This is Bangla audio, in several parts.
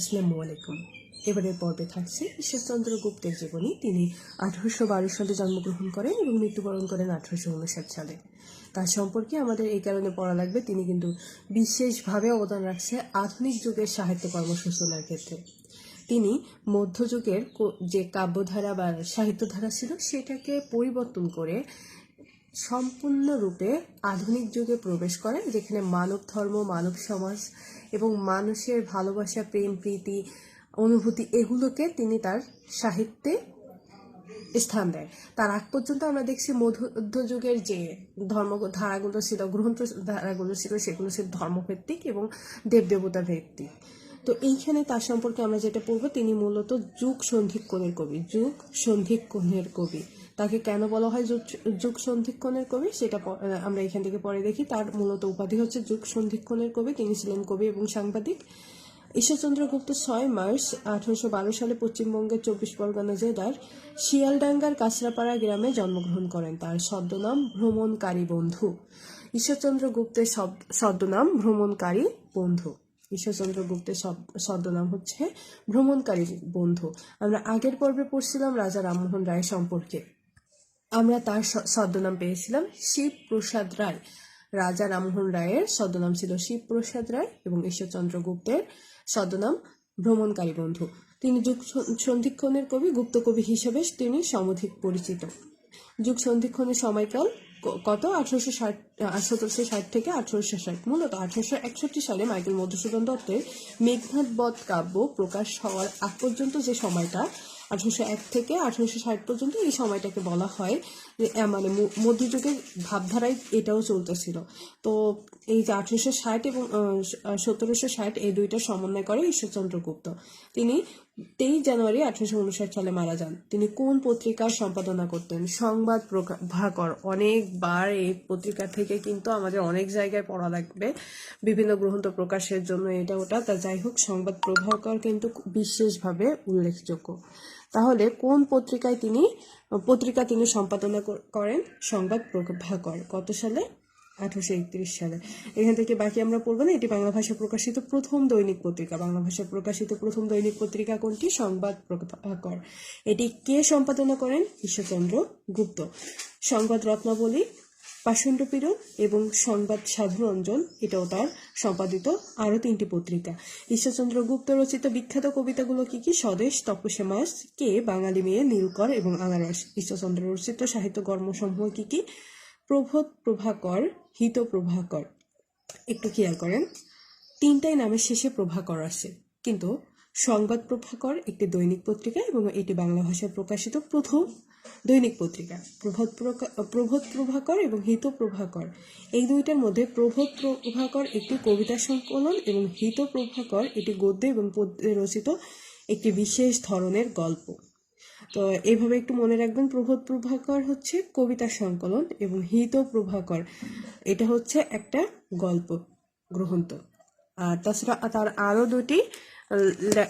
আসসালামু আলাইকুম। এবারের পর্বে থাকছে ঈশ্বরচন্দ্র গুপ্তের জীবনী। তিনি আঠারোশো বারো সালে জন্মগ্রহণ করেন এবং মৃত্যুবরণ করেন আঠারোশো উনষাট সালে। তার সম্পর্কে আমাদের এই কারণে পড়া লাগবে, তিনি কিন্তু বিশেষভাবে অবদান রাখছে আধুনিক যুগের সাহিত্য কর্মসূচনার ক্ষেত্রে। তিনি মধ্যযুগের যে কাব্যধারা বা সাহিত্যধারা ছিল, সেটাকে পরিবর্তন করে সম্পূর্ণরূপে আধুনিক যুগে প্রবেশ করে যেখানে মানব ধর্ম, মানব সমাজ এবং মানুষের ভালোবাসা, প্রেম, প্রীতি, অনুভূতি এগুলোকে তিনি তার সাহিত্যে স্থান দেয় তার আগ পর্যন্ত আমরা দেখছি মধ্যযুগের যে ধর্ম, ধারাগুলো ছিল, গ্রন্থ ধারাগুলো ছিল, সেগুলো ছিল ধর্মভিত্তিক এবং দেবদেবতা ভিত্তিক। তো এইখানে তার সম্পর্কে আমরা যেটা পড়ব, তিনি মূলত যুগ সন্ধিক সন্ধিক্ষণের কবি, যুগ সন্ধিক সন্ধিক্ষণের কবি। তাকে কেন বলা হয় যুগ- সন্ধিক্ষণের কবি? সেটা আমরা এখান থেকে পরে দেখি। তার মূলত উপাধি হচ্ছে যুগ সন্ধিক্ষণের কবি। তিনি ছিলেন কবি এবং সাংবাদিক। ঈশ্বরচন্দ্র গুপ্ত ছয় মার্চ আঠারোশো বারো সালে পশ্চিমবঙ্গের চব্বিশ পরগনা জেলার শিয়ালডাঙ্গার কাছড়াপাড়া গ্রামে জন্মগ্রহণ করেন। তার ছদ্মনাম ভ্রমণকারী বন্ধু। ঈশ্বরচন্দ্র গুপ্তের ছদ্মনাম ভ্রমণকারী বন্ধু। ঈশ্বরচন্দ্র গুপ্তের ছদ্মনাম হচ্ছে ভ্রমণকারী বন্ধু। আমরা আগের পর্বে পড়ছিলাম রাজা রামমোহন রায় সম্পর্কে। আমরা তার ছদ্মনাম পেয়েছিলাম শিবপ্রসাদ রায়। রাজা রামমোহন রায়ের ছদ্মনাম ছিল শিবপ্রসাদ রায় এবং ঈশ্বরচন্দ্র গুপ্তের ছদ্মনাম ভ্রমণকারী বন্ধু। তিনি যুগ সন্ধিক্ষণের কবি, গুপ্ত কবি হিসেবে তিনি সমধিক পরিচিত। যুগ সন্ধিক্ষণের সময়কাল কত? আঠারোশো ষাট সতেরোশো ষাট থেকে আঠারোশো ষাট। মূলত আঠারোশো একষট্টি সালে মাইকেল মধুসূদন দত্তের মেঘনাথ বধ কাব্য প্রকাশ হওয়ার আগ পর্যন্ত যে সময়টা আঠারোশো এক থেকে আঠারোশো ষাট পর্যন্ত এই সময়টাকে বলা হয়। যে মানে মধ্যযুগের ভাবধারায় এটাও চলতেছিল। তো এই যে আঠারোশো ষাট এবং সতেরোশো ষাট এই দুইটা সমন্বয় করে ঈশ্বরচন্দ্রগুপ্ত তিনি তেইশ জানুয়ারি আঠারোশো উনষাট সালে মারা যান। তিনি কোন পত্রিকার সম্পাদনা করতেন? সংবাদ প্রভাকর। অনেকবার এই পত্রিকা থেকে কিন্তু আমাদের অনেক জায়গায় পড়া লাগবে। বিভিন্ন গ্রন্থ প্রকাশের জন্য এটা ওটা। তা যাই হোক, সংবাদ প্রভাকর কিন্তু বিশেষভাবে উল্লেখযোগ্য। তাহলে কোন পত্রিকায় তিনি, পত্রিকা তিনি সম্পাদনা করেন? সংবাদ প্রভাকর। কত সালে? আঠারোশো একত্রিশ সালে। এখান থেকে বাকি আমরা পড়ব না, এটি বাংলা ভাষায় প্রকাশিত প্রথম দৈনিক পত্রিকা। বাংলা ভাষায় প্রকাশিত প্রথম দৈনিক পত্রিকা কোনটি? সংবাদ প্রভাকর এটি কে সম্পাদনা করেন? ঈশ্বরচন্দ্র গুপ্ত। সংবাদ রত্নাবলী পাষণ্ডপীড়ন এবং সংবাদ সাধুরঞ্জন এটাও তার সম্পাদিত আরও তিনটি পত্রিকা। ঈশ্বরচন্দ্র গুপ্ত রচিত বিখ্যাত কবিতাগুলো কি কি? স্বদেশ তপসে মাস কে? বাঙালি মেয়ে, নীলকর এবং আনারস। ঈশ্বরচন্দ্র রচিত সাহিত্য কর্মসমূহ কি কি? প্রবোধ প্রভাকর, হিত প্রভাকর। একটু খেয়াল করেন, তিনটাই নামের শেষে প্রভাকর আছে। কিন্তু সংবাদ প্রভাকর একটি দৈনিক পত্রিকা এবং এটি বাংলা ভাষায় প্রকাশিত প্রথম দৈনিক পত্রিকা। প্রভাত প্রবোধ প্রভাকর এবং হিত প্রভাকর। এই দুইটার মধ্যে প্রবোধ প্রভাকর একটি কবিতা সংকলন এবং হিত প্রভাকর এটি গদ্য এবং পদ্যে রচিত একটি বিশেষ ধরনের গল্প। তো এইভাবে একটু মনে রাখবেন, প্রবোধ প্রভাকর হচ্ছে কবিতা সংকলন এবং হিত প্রভাকর। এটা হচ্ছে একটা গল্প, গ্রন্থ। আর তাছাড়া তার আরও দুটি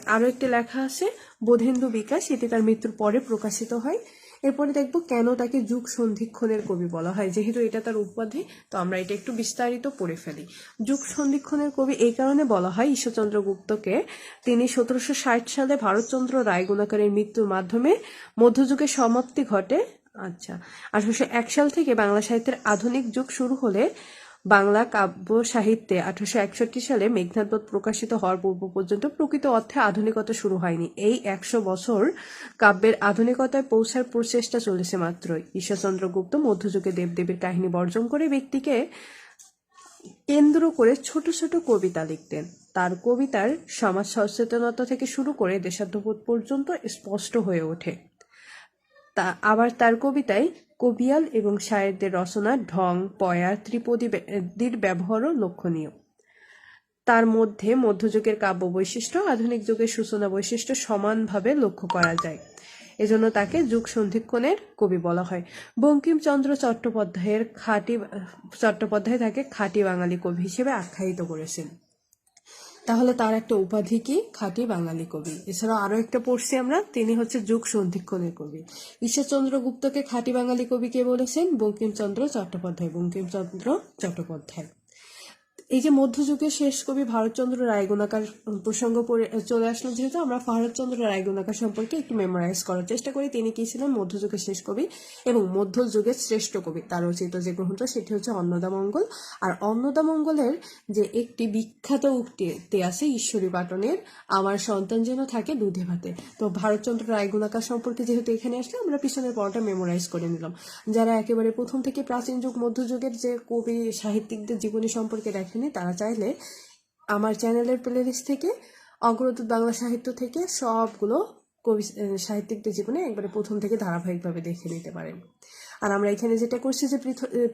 আরও একটি লেখা আছে, বোধেন্দু বিকাশ, এটি তার মৃত্যুর পরে প্রকাশিত হয়। এরপরে দেখব কেন তাকে যুগ সন্ধিক্ষণের কবি বলা হয়। যেহেতু এটা তার উপাধি, তো আমরা এটা একটু বিস্তারিত পড়ে ফেলি। যুগ সন্ধিক্ষণের কবি এই কারণে বলা হয়, ঈশ্বরচন্দ্র গুপ্তকে তিনি সতেরোশো ষাট সালে ভারতচন্দ্র রায় গুণাকারের মৃত্যুর মাধ্যমে মধ্যযুগের সমাপ্তি ঘটে। আচ্ছা আঠারোশো এক সাল থেকে বাংলা সাহিত্যের আধুনিক যুগ শুরু হলে বাংলা কাব্য সাহিত্যে আঠারোশো একষট্টি সালে মেঘনাথবধ প্রকাশিত হওয়ার পূর্ব পর্যন্ত প্রকৃত অর্থে আধুনিকতা শুরু হয়নি। এই একশো বছর কাব্যের আধুনিকতায় পৌঁছার প্রচেষ্টা চলেছে মাত্রই। ঈশ্বরচন্দ্র গুপ্ত মধ্যযুগে দেবদেবীর কাহিনী বর্জন করে ব্যক্তিকে কেন্দ্র করে ছোট ছোট কবিতা লিখতেন। তার কবিতার সমাজ সচেতনতা থেকে শুরু করে দেশাত্মবোধ পর্যন্ত স্পষ্ট হয়ে ওঠে। তা আবার তার কবিতায় কবিয়াল এবং শায়েরদের রচনা ঢং পয়া ত্রিপদীর ব্যবহারও লক্ষণীয়। তার মধ্যে মধ্যযুগের কাব্য বৈশিষ্ট্য আধুনিক যুগের সূচনা বৈশিষ্ট্য সমানভাবে লক্ষ্য করা যায়। এজন্য তাকে যুগ সন্ধিক্ষণের কবি বলা হয়। বঙ্কিমচন্দ্র চট্টোপাধ্যায়ের খাঁটি, চট্টোপাধ্যায় তাকে খাঁটি বাঙালি কবি হিসেবে আখ্যায়িত করেছেন। তাহলে তার একটা উপাধি কি? খাঁটি বাঙালি কবি। এছাড়া আরও একটা পড়ছি আমরা, তিনি হচ্ছে যুগ সন্ধিক্ষণের কবি। ঈশ্বরচন্দ্র গুপ্তকে খাঁটি বাঙালি কবি কে বলেছেন? বঙ্কিমচন্দ্র চট্টোপাধ্যায়। বঙ্কিমচন্দ্র চট্টোপাধ্যায়। এই যে মধ্যযুগের শেষ কবি ভারতচন্দ্র রায়গুণাকার প্রসঙ্গ পড়ে চলে আসলো যেহেতু আমরা ভারতচন্দ্র রায়গুণাকার সম্পর্কে একটু মেমোরাইজ করার চেষ্টা করি। তিনি কি ছিলেন? মধ্যযুগের শেষ কবি এবং মধ্যযুগের শ্রেষ্ঠ কবি। তার রচিত যে গ্রন্থ, সেটি হচ্ছে অন্নদামঙ্গল আর অন্নদামঙ্গলের যে একটি বিখ্যাত উক্তিতে আছে, ঈশ্বরী পাটনের আমার সন্তান যেন থাকে দুধে ভাতে। তো ভারতচন্দ্র রায়গুণাকার সম্পর্কে যেহেতু এখানে আসলে আমরা পিছনের পড়াটা মেমোরাইজ করে নিলাম। যারা একেবারে প্রথম থেকে প্রাচীন যুগ, মধ্যযুগের যে কবি সাহিত্যিকদের জীবনী সম্পর্কে দেখেনি তারা চাইলে আমার চ্যানেলের প্লেলিস্ট থেকে, অগ্রদূত বাংলা সাহিত্য থেকে সবগুলো কবি সাহিত্যিকদের জীবনে একবারে প্রথম থেকে ধারাবাহিকভাবে দেখে নিতে পারেন। আর আমরা এখানে যেটা করছি যে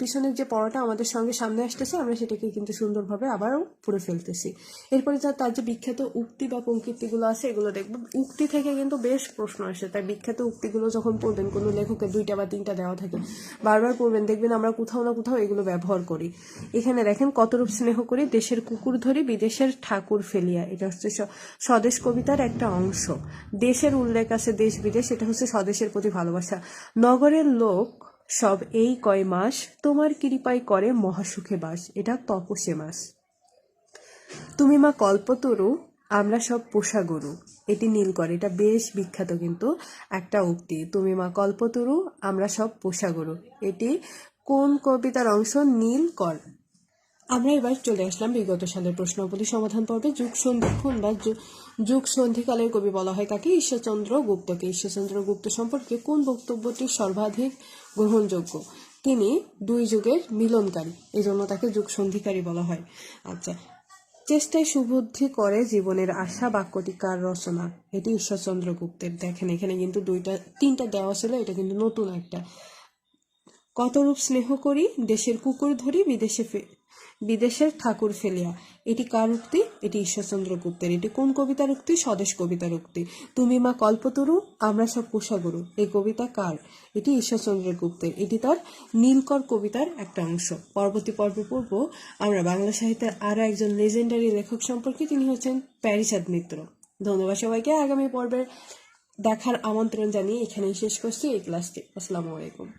পিছনের যে পড়াটা আমাদের সঙ্গে সামনে আসতেছে, আমরা সেটাকে কিন্তু সুন্দরভাবে আবারও পড়ে ফেলতেছি। এরপরে যা, তার যে বিখ্যাত উক্তি বা পঙ্ক্তিগুলো আছে, এগুলো দেখব। উক্তি থেকে কিন্তু বেশ প্রশ্ন আসে। তাই বিখ্যাত উক্তিগুলো যখন পড়বেন, কোনো লেখকের দুইটা বা তিনটা দেওয়া থাকে, বারবার পড়বেন, দেখবেন আমরা কোথাও না কোথাও এগুলো ব্যবহার করি। এখানে দেখেন, কতরূপ স্নেহ করি দেশের কুকুর ধরি বিদেশের ঠাকুর ফেলিয়া। এটা হচ্ছে স্বদেশ কবিতার একটা অংশ। দেশের উল্লেখ আছে দেশ বিদেশ এটা হচ্ছে স্বদেশের প্রতি ভালোবাসা। নগরের লোক সব এই কয় মাস তোমার কৃপায় করে মহাসুখে বাস, এটা তপসে মাস। তুমি মা কল্পতরু, আমরা সব পোষা গরু, এটি নীলকর, এটা বেশ বিখ্যাত কিন্তু একটা উক্তি। তুমি মা কল্পতরু, আমরা সব পোষা গরু, এটি কোন কবিতার অংশ? নীলকর। আমরা এবার চলে আসলাম বিগত সালের প্রশ্নাবলী সমাধান পর্বে। যুগ সন্ধিক্ষণ বা যুগ সন্ধিকালের কবি বলা হয় কাকে ঈশ্বরচন্দ্র গুপ্তকে ঈশ্বরচন্দ্র গুপ্ত সম্পর্কে কোন বক্তব্যটি সর্বাধিক গ্রহণযোগ্য? তিনি দুই যুগের মিলনকারী এই জন্য তাকে যুগ সন্ধিকারী বলা হয়। আচ্ছা চেষ্টায় সুবুদ্ধি করে জীবনের আশা বাক্যটি কার রচনা, এটি ঈশ্বরচন্দ্র গুপ্তের। দেখেন, এখানে কিন্তু দুইটা, তিনটা দেওয়া ছিল, এটা কিন্তু নতুন একটা। কতরূপ স্নেহ করি, দেশের কুকুর ধরি, বিদেশে বিদেশের ঠাকুর ফেলিয়া। এটি কার উক্তি? এটি ঈশ্বরচন্দ্র গুপ্তের। এটি কোন কবিতার উক্তি? স্বদেশ কবিতার উক্তি। তুমি মা কল্পতরু, আমরা সব পোষাগরু এই কবিতা কার? এটি ঈশ্বরচন্দ্র গুপ্তের। এটি তার নীলকর কবিতার একটা অংশ। পরবর্তী পর্বে পড়ব। আমরা বাংলা সাহিত্যের আরও একজন লেজেন্ডারি লেখক সম্পর্কে। তিনি হচ্ছেন প্যারিসাদ মিত্র। ধন্যবাদ সবাইকে। আগামী পর্বে দেখার আমন্ত্রণ জানিয়ে এখানেই শেষ করছি। এই ক্লাসটি। আসসালামু আলাইকুম।